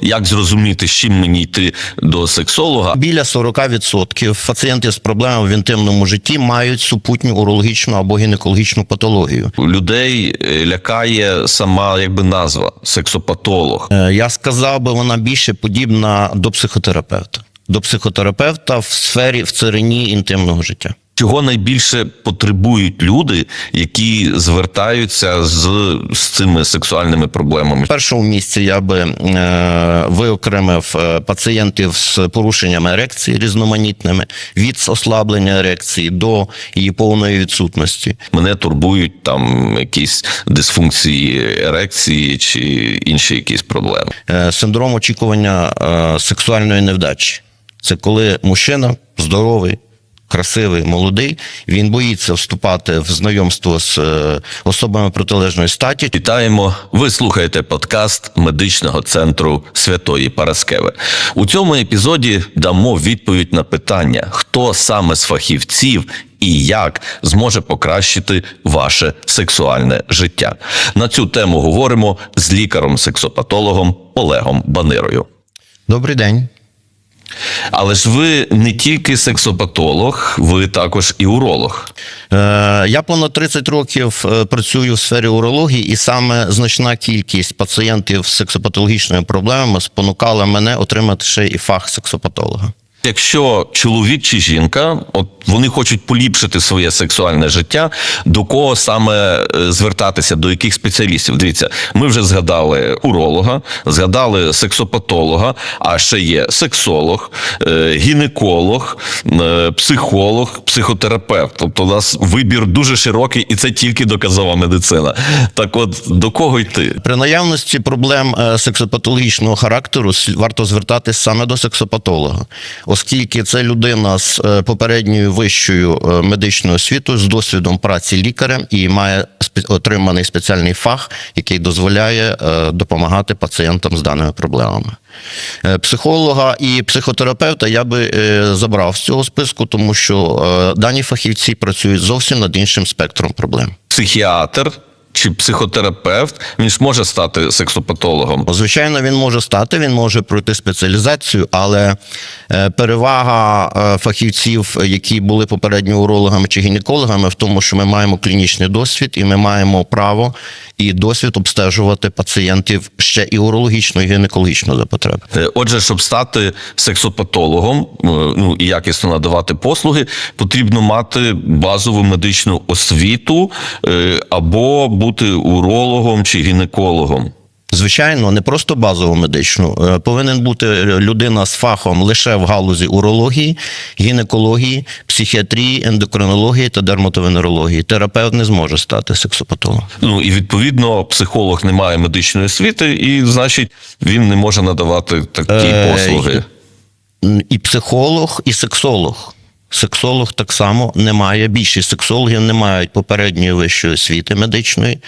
Як зрозуміти, з чим мені йти до сексолога? Біля 40% пацієнтів з проблемами в інтимному житті мають супутню урологічну або гінекологічну патологію. Людей е, лякає сама якби назва сексопатолог. Е, Я сказав би, вона більше подібна до психотерапевта. До психотерапевта в сфері в царині інтимного життя. Чого найбільше потребують люди, які звертаються з, з цими сексуальними проблемами? В першому місці я би е, виокремив е, пацієнтів з порушеннями ерекції різноманітними від ослаблення ерекції до її повної відсутності. Мене турбують там якісь дисфункції ерекції чи інші якісь проблеми. Е, синдром очікування е, сексуальної невдачі. Це коли мужчина здоровий, красивий, молодий, він боїться вступати в знайомство з е, особами протилежної статі. Вітаємо! Ви слухаєте подкаст медичного центру Святої Параскеви. У цьому епізоді дамо відповідь на питання, хто саме з фахівців і як зможе покращити ваше сексуальне життя. На цю тему говоримо з лікаром-сексопатологом Олегом Банирою. Добрий день. Але ж ви не тільки сексопатолог, ви також і уролог. Е, Я понад 30 років е, працюю в сфері урології, і саме значна кількість пацієнтів з сексопатологічними проблемами спонукала мене отримати ще і фах сексопатолога. Якщо чоловік чи жінка, от вони хочуть поліпшити своє сексуальне життя, до кого саме е, звертатися, до яких спеціалістів? Дивіться, ми вже згадали уролога, згадали сексопатолога, а ще є сексолог, е, гінеколог, е, психолог, психотерапевт. Тобто у нас вибір дуже широкий, і це тільки доказова медицина. Так, от до кого йти? При наявності проблем сексопатологічного характеру варто звертатись саме до сексопатолога, оскільки це людина з е, попередньою вищою е, медичною освітою, з досвідом праці лікарем і має отриманий спеціальний фах, який дозволяє е, допомагати пацієнтам з даними проблемами. Психолога і психотерапевта я би забрав з цього списку, тому що дані фахівці працюють зовсім над іншим спектром проблем. Психіатр чи психотерапевт, він ж може стати сексопатологом. Звичайно, він може стати, він може пройти спеціалізацію, але е, перевага е, фахівців, які були попередньо урологами чи гінекологами, в тому, що ми маємо клінічний досвід, і ми маємо право і досвід обстежувати пацієнтів ще і урологічно, і гінекологічно за потреби. Е, Отже, щоб стати сексопатологом, е, ну і якісно надавати послуги, потрібно мати базову медичну освіту е, або бути урологом чи гінекологом. Звичайно, не просто базову медичну. Е, Повинен бути людина з фахом лише в галузі урології, гінекології, психіатрії, ендокринології та дерматовенерології. Терапевт не зможе стати сексопатологом. Ну і відповідно психолог не має медичної освіти, і значить він не може надавати такі Е, послуги. і психолог, і сексолог. Сексолог так само не має. Більшість сексологів не мають попередньої вищої освіти медичної,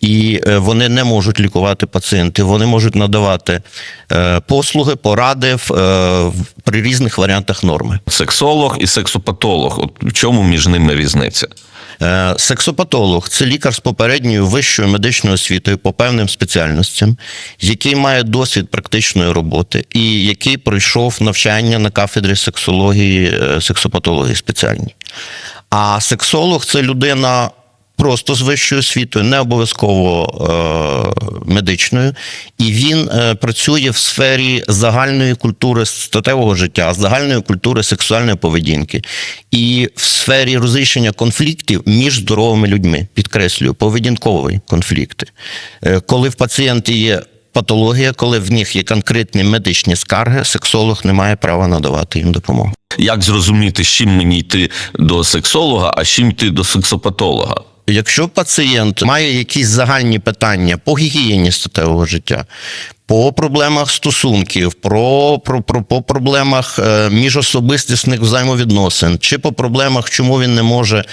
і е, вони не можуть лікувати пацієнтів. Вони можуть надавати е, послуги, поради е, при різних варіантах норми. Сексолог і сексопатолог. От в чому між ними різниця? Е, Сексопатолог це лікар з попередньою вищою медичною освітою по певним спеціальностям, який має досвід практичної роботи і який пройшов навчання на кафедрі сексології, е, сексопатології спеціальній. А сексолог це людина. Просто з вищою освітою, не обов'язково е, медичною, і він е, працює в сфері загальної культури статевого життя, загальної культури сексуальної поведінки, і в сфері розрішення конфліктів між здоровими людьми. Підкреслюю, поведінкові конфлікти. Е, коли в пацієнта є патологія, коли в них є конкретні медичні скарги, сексолог не має права надавати їм допомогу. Як зрозуміти, з чим мені йти до сексолога, а з чим йти до сексопатолога? Якщо пацієнт має якісь загальні питання по гігієні статевого життя, по проблемах стосунків, про, про, про по проблемах е, міжособистісних взаємовідносин, чи по проблемах, чому він не може,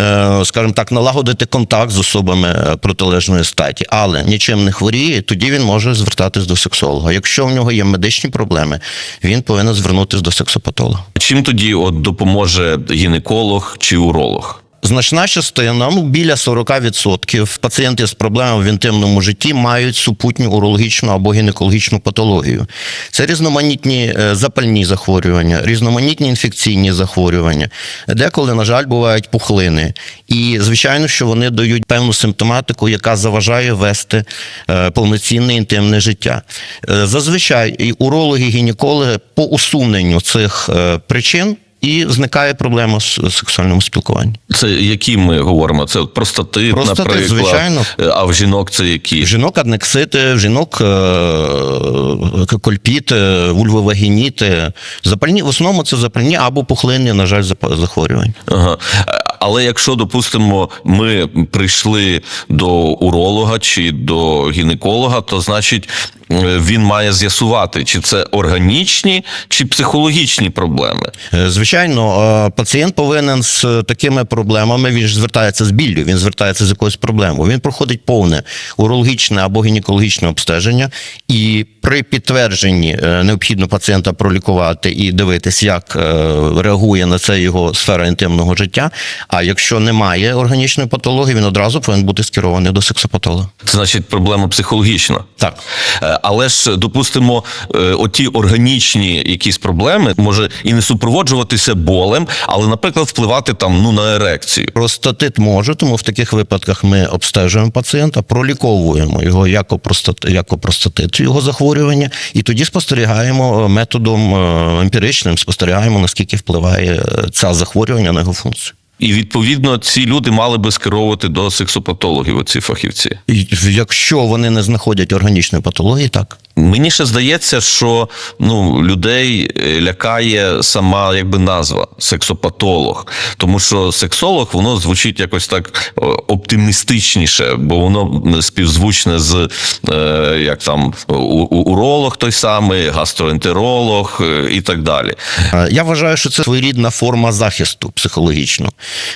е, скажімо так, налагодити контакт з особами е, протилежної статі, але нічим не хворіє, тоді він може звертатись до сексолога. Якщо в нього є медичні проблеми, він повинен звернутися до сексопатолога. Чим тоді от допоможе гінеколог чи уролог? Значна частина, ну біля 40% пацієнтів з проблемами в інтимному житті мають супутню урологічну або гінекологічну патологію. Це різноманітні е, запальні захворювання, різноманітні інфекційні захворювання. Деколи, на жаль, бувають пухлини. І звичайно, що вони дають певну симптоматику, яка заважає вести е, повноцінне інтимне життя. Е, Зазвичай і урологи, гінекологи по усуненню цих причин. І зникає проблема з сексуальному спілкуванні. Це які ми говоримо? Це простатит, Простатит, наприклад. звичайно. Е, А в жінок це які? В жінок аднексити, в жінок е, кольпіти, вульвовагініти. Запальні, в основному це запальні або пухлинні, на жаль, захворювання. Ага. Але якщо, допустимо, ми прийшли до уролога чи до гінеколога, то значить е, він має з'ясувати, чи це органічні чи психологічні проблеми. Е, Звичайно, е, пацієнт повинен з такими проблемами. Він ж звертається з біллю, він звертається з якоюсь проблемою. Він проходить повне урологічне або гінекологічне обстеження, і при підтвердженні необхідно пацієнта пролікувати і дивитись, як реагує на це його сфера інтимного життя. А якщо немає органічної патології, він одразу повинен бути скерований до сексопатолога. Це значить проблема психологічна. Так. Е, Але ж допустимо, е, оті органічні якісь проблеми може і не супроводжуватися болем, але, наприклад, впливати там ну на ерекцію. Простатит може, тому в таких випадках ми обстежуємо пацієнта, проліковуємо його як простат, як простатит, його захворювання, і тоді спостерігаємо е, методом емпіричним, спостерігаємо, наскільки впливає це захворювання на його функцію. І відповідно ці люди мали би скеровувати до сексопатологів, оці фахівці. І якщо вони не знаходять органічної патології, так. Мені ще здається, що ну людей е, лякає сама якби назва сексопатолог, тому що сексолог воно звучить якось так оптимістичніше, бо воно співзвучне з е, як там уролог той самий, гастроентеролог е, і так далі. Я вважаю, що це своєрідна форма захисту психологічного.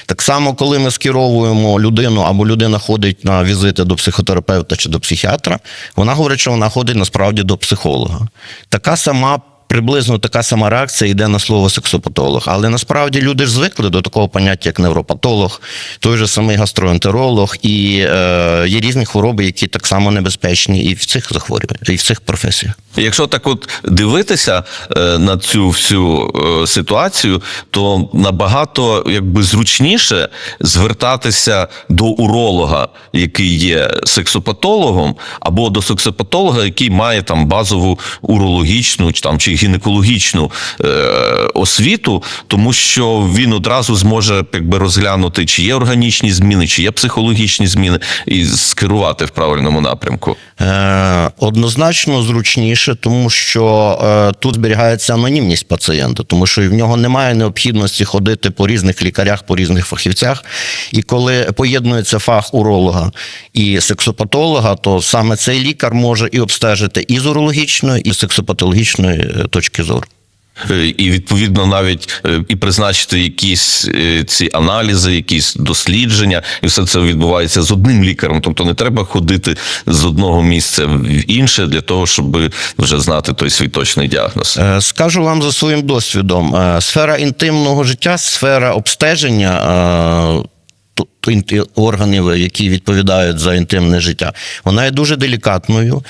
Так само, коли ми скеровуємо людину або людина ходить на візити до психотерапевта чи до психіатра, вона говорить, що вона ходить насправді до психолога. Така сама. Приблизно така сама реакція йде на слово сексопатолог. Але насправді люди ж звикли до такого поняття, як невропатолог, той же самий гастроентеролог, і е, є різні хвороби, які так само небезпечні і в цих захворюваннях, і в цих професіях. Якщо так от дивитися е, на цю всю е, ситуацію, то набагато якби зручніше звертатися до уролога, який є сексопатологом, або до сексопатолога, який має там базову урологічну чи там чи гінекологічну е, освіту, тому що він одразу зможе якби розглянути, чи є органічні зміни, чи є психологічні зміни, і скерувати в правильному напрямку. Е, Однозначно зручніше, тому що е, тут зберігається анонімність пацієнта, тому що в нього немає необхідності ходити по різних лікарях, по різних фахівцях. І коли поєднується фах уролога і сексопатолога, то саме цей лікар може і обстежити і з урологічної, і сексопатологічної е, точки зору. Е, І відповідно навіть е, і призначити якісь е, ці аналізи, якісь дослідження, і все це відбувається з одним лікарем. Тобто не треба ходити з одного місця в інше для того, щоб вже знати той свій точний діагноз. Скажу вам за своїм досвідом: сфера інтимного життя, сфера обстеження. Органів, які відповідають за інтимне життя, вона є дуже делікатною.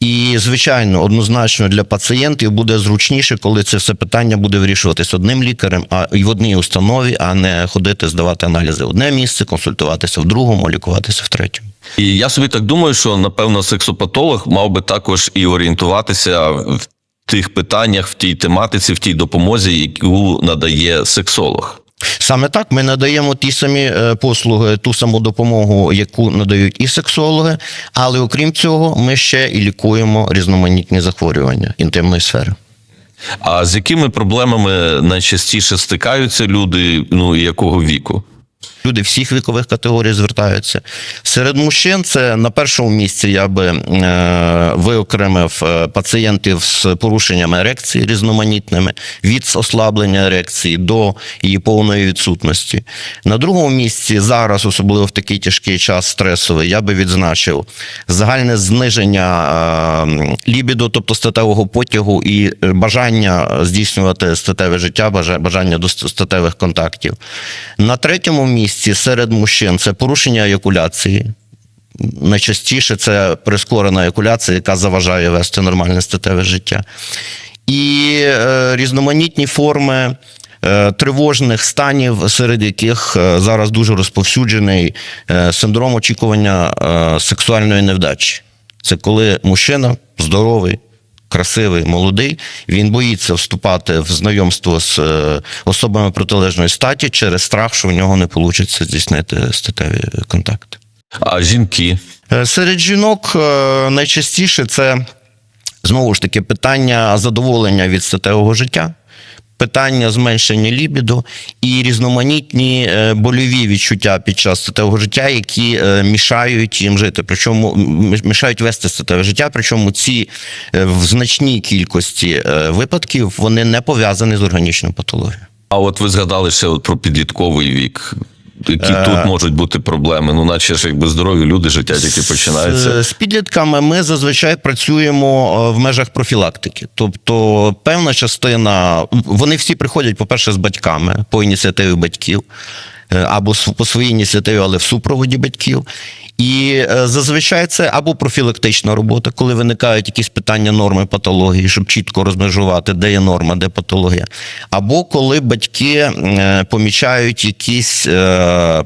І, звичайно, однозначно для пацієнтів буде зручніше, коли це все питання буде вирішуватись одним лікарем, а і в одній установі, а не ходити здавати аналізи в одне місце, консультуватися в другому, лікуватися в третьому. І я собі так думаю, що напевно сексопатолог мав би також і орієнтуватися в тих питаннях, в тій тематиці, в тій допомозі, яку надає сексолог. Саме так ми надаємо ті самі е, послуги, ту саму допомогу, яку надають і сексологи, але окрім цього, ми ще і лікуємо різноманітні захворювання інтимної сфери. А з якими проблемами найчастіше стикаються люди, ну якого віку? Люди всіх вікових категорій звертаються. Серед мужчин це на першому місці я би е, виокремив е, пацієнтів з порушеннями ерекції різноманітними, від ослаблення ерекції до її повної відсутності. На другому місці зараз, особливо в такий тяжкий час стресовий, я би відзначив загальне зниження е, лібіду, тобто статевого потягу, і е, бажання здійснювати статеве життя, бажання до статевих контактів. На третьому місці більшості серед мужчин це порушення еякуляції. Найчастіше це прискорена еякуляція, яка заважає вести нормальне статеве життя. І е, різноманітні форми е, тривожних станів, серед яких е, зараз дуже розповсюджений е, синдром очікування е, сексуальної невдачі. Це коли мужчина здоровий, красивий, молодий, він боїться вступати в знайомство з е, особами протилежної статі через страх, що в нього не вийде здійснити статеві контакти. А жінки? Е, Серед жінок е, найчастіше це знову ж таки питання задоволення від статевого життя. Питання зменшення лібіду і різноманітні е, больові відчуття під час статевого життя, які е, мішають їм жити, причому мішають вести статеве життя. Причому ці е, в значній кількості випадків вони не пов'язані з органічною патологією. А от ви згадали ще про підлітковий вік. Які Е. тут можуть бути проблеми? Ну, наче ж якби здорові люди, життя тільки починається. З, з підлітками ми зазвичай працюємо е, в межах профілактики. Тобто, певна частина, вони всі приходять, по-перше, з батьками по ініціативі батьків. Е, Або по своїй ініціативі, але в супроводі батьків. І е, зазвичай це або профілактична робота, коли виникають якісь питання норми патології, щоб чітко розмежувати, де є норма, де патологія. Або коли батьки е, помічають якісь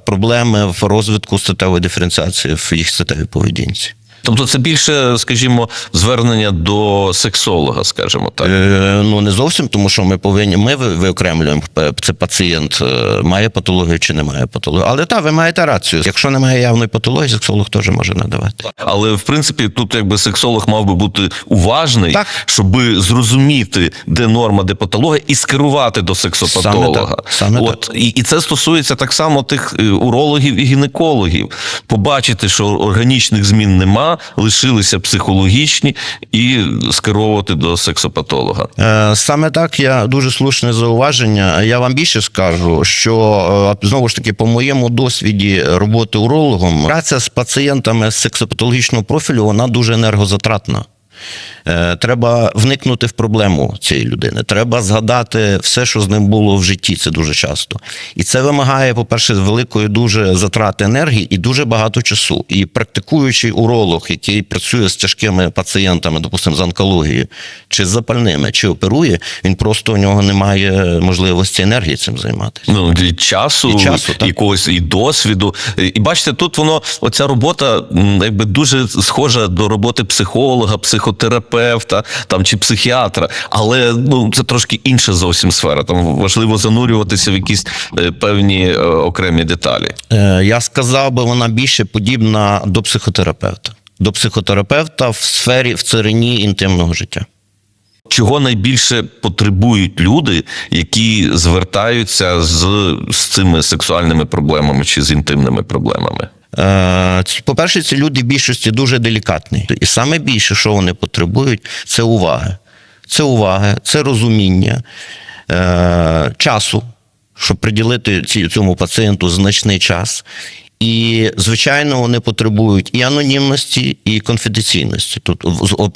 проблеми в розвитку статевої диференціації в їх статевій поведінці. Тобто, це більше, скажімо, звернення до сексолога, скажімо так. Е, ну не зовсім, тому що ми повинні. Ми виокремлюємо е, це пацієнт е, має патологію чи не має патологію. Але так, ви маєте рацію. Якщо немає явної патології, сексолог теж може надавати. Але в принципі, тут якби сексолог мав би бути уважний, Так. щоб зрозуміти, де норма, де патологія, і скерувати до сексопатолога. Саме так, саме От і, і це стосується так само тих е, урологів і гінекологів. Побачити, що органічних змін нема, лишилися психологічні, і скеровувати до сексопатолога. Е, Саме так я дуже слушне зауваження. Я вам більше скажу, що е, знову ж таки, по моєму досвіді роботи урологом, праця з пацієнтами з сексопатологічного профілю вона дуже енергозатратна. Е, Треба вникнути в проблему цієї людини. Треба згадати все, що з ним було в житті. Це дуже часто. І це вимагає, по-перше, великої дуже затрати енергії і дуже багато часу. І практикуючий уролог, який працює з тяжкими пацієнтами, допустимо, з онкологією, чи з запальними, чи оперує, він просто у нього немає можливості енергії цим займатися. Ну, і часу, І часу, так. якогось і досвіду. І бачите, тут воно, оця робота, якби дуже схожа до роботи психолога, психотерапевта там чи психіатра. Але ну це трошки інша зовсім сфера. Там важливо занурюватися в якісь е, певні е, окремі деталі. Е, Я сказав би, вона більше подібна до психотерапевта. До психотерапевта в сфері в царині інтимного життя. Чого найбільше потребують люди, які звертаються з, з цими сексуальними проблемами чи з інтимними проблемами? Е, По-перше, ці люди в більшості дуже делікатні. І саме більше, що вони потребують, це уваги. Це уваги, це розуміння е, часу, щоб приділити цьому пацієнту значний час. І, звичайно, вони потребують і анонімності, і конфіденційності. Тут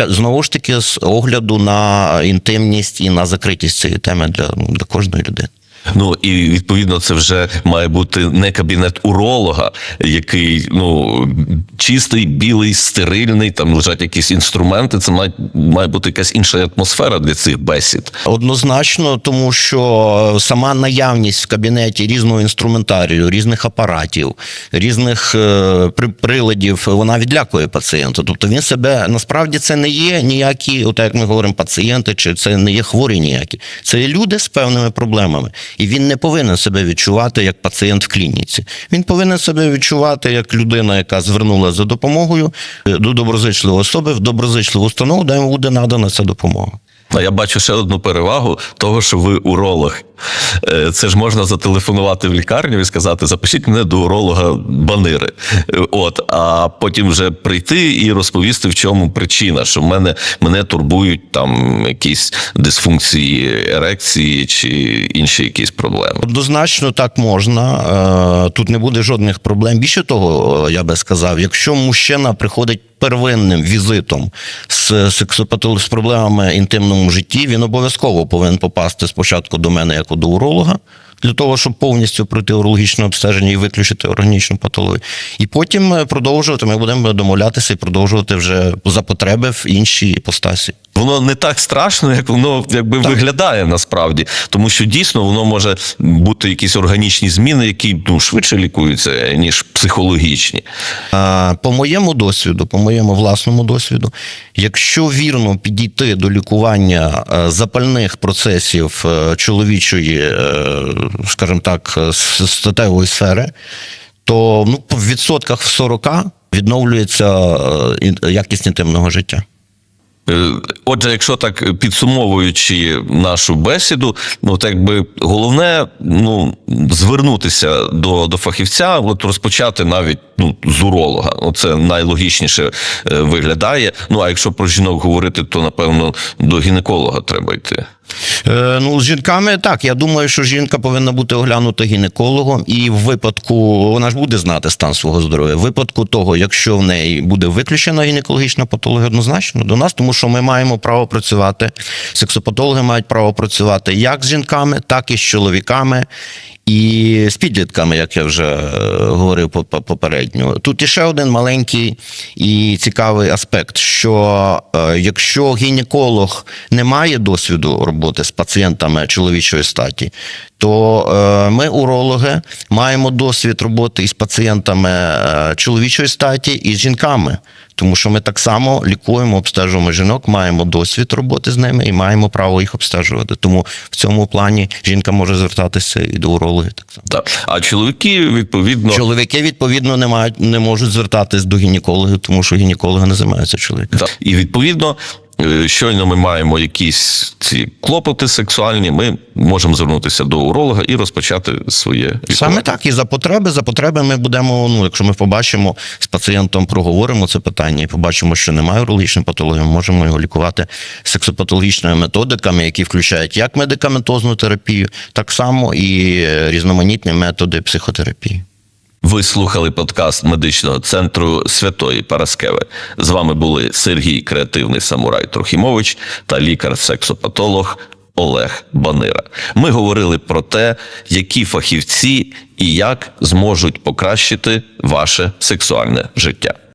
знову ж таки з огляду на інтимність і на закритість цієї теми для, для кожної людини. Ну і відповідно це вже має бути не кабінет уролога, який ну чистий, білий, стерильний, там лежать якісь інструменти. Це має, має бути якась інша атмосфера для цих бесід. Однозначно, тому що сама наявність в кабінеті різного інструментарію, різних апаратів, різних е, приладів, вона відлякує пацієнта. Тобто він себе насправді це не є ніякі, от як ми говоримо, пацієнти, чи це не є хворі ніякі. Це є люди з певними проблемами. І він не повинен себе відчувати як пацієнт в клініці. Він повинен себе відчувати як людина, яка звернула за допомогою е, до доброзичливої особи в доброзичливу установу, де йому буде надана ця допомога. Я бачу ще одну перевагу того, що ви уролог. Е, Це ж можна зателефонувати в лікарню і сказати: запишіть мене до уролога банири. Е, От, а потім вже прийти і розповісти, в чому причина, що в мене мене турбують там якісь дисфункції ерекції чи інші якісь проблеми. Однозначно так можна. Е, Тут не буде жодних проблем. Більше того, я би сказав, якщо мужчина приходить первинним візитом з сексопатол... з проблемами інтимному житті, він обов'язково повинен попасти спочатку до мене як до уролога. Для того, щоб повністю пройти урологічне обстеження і виключити органічну патологію. І потім е, продовжувати. Ми будемо домовлятися і продовжувати вже за потреби в іншій іпостасі. Воно не так страшно, як воно якби виглядає насправді, тому що дійсно воно може бути якісь органічні зміни, які ну швидше лікуються ніж психологічні. А, По моєму досвіду, по моєму власному досвіду, якщо вірно підійти до лікування е, запальних процесів е, чоловічої, скажімо так, е, статевої сфери, то ну, в відсотках в 40 відновлюється е, якість інтимного життя. Е, Отже, якщо так підсумовуючи нашу бесіду, ну так якби головне ну звернутися до, до фахівця, от розпочати навіть ну з уролога. Оце найлогічніше виглядає. Ну а якщо про жінок говорити, то напевно до гінеколога треба йти. Е, ну, з жінками так. Я думаю, що жінка повинна бути оглянута гінекологом, і в випадку вона ж буде знати стан свого здоров'я. В випадку того, якщо в неї буде виключена гінекологічна патологія, однозначно до нас, тому що ми маємо право працювати. Сексопатологи мають право працювати як з жінками, так і з чоловіками. І з підлітками, як я вже е, говорив по- по- попередньо. Тут іще один маленький і цікавий аспект: що е, якщо гінеколог не має досвіду роботи з пацієнтами чоловічої статі, то е, ми, урологи, маємо досвід роботи із пацієнтами е, чоловічої статі і з жінками. Тому що ми так само лікуємо, обстежуємо жінок, маємо досвід роботи з ними і маємо право їх обстежувати. Тому в цьому плані жінка може звертатися і до урологів так само. Так. А чоловіки, відповідно, Чоловіки, відповідно, не мають не можуть звертатись до гінекологів, тому що гінекологи не займаються чоловіками. Так. І відповідно, щойно ми маємо якісь ці клопоти сексуальні, ми можемо звернутися до уролога і розпочати своє лікування. Саме так, і за потреби, за потреби ми будемо. Ну, якщо ми побачимо з пацієнтом, проговоримо це питання і побачимо, що немає урологічної патології, ми можемо його лікувати сексопатологічними методиками, які включають як медикаментозну терапію, так само і е, різноманітні методи психотерапії. Ви слухали подкаст медичного центру Святої Параскеви. З вами були Сергій Креативний Самурай Трохімович та лікар-сексопатолог Олег Банира. Ми говорили про те, які фахівці і як зможуть покращити ваше сексуальне життя.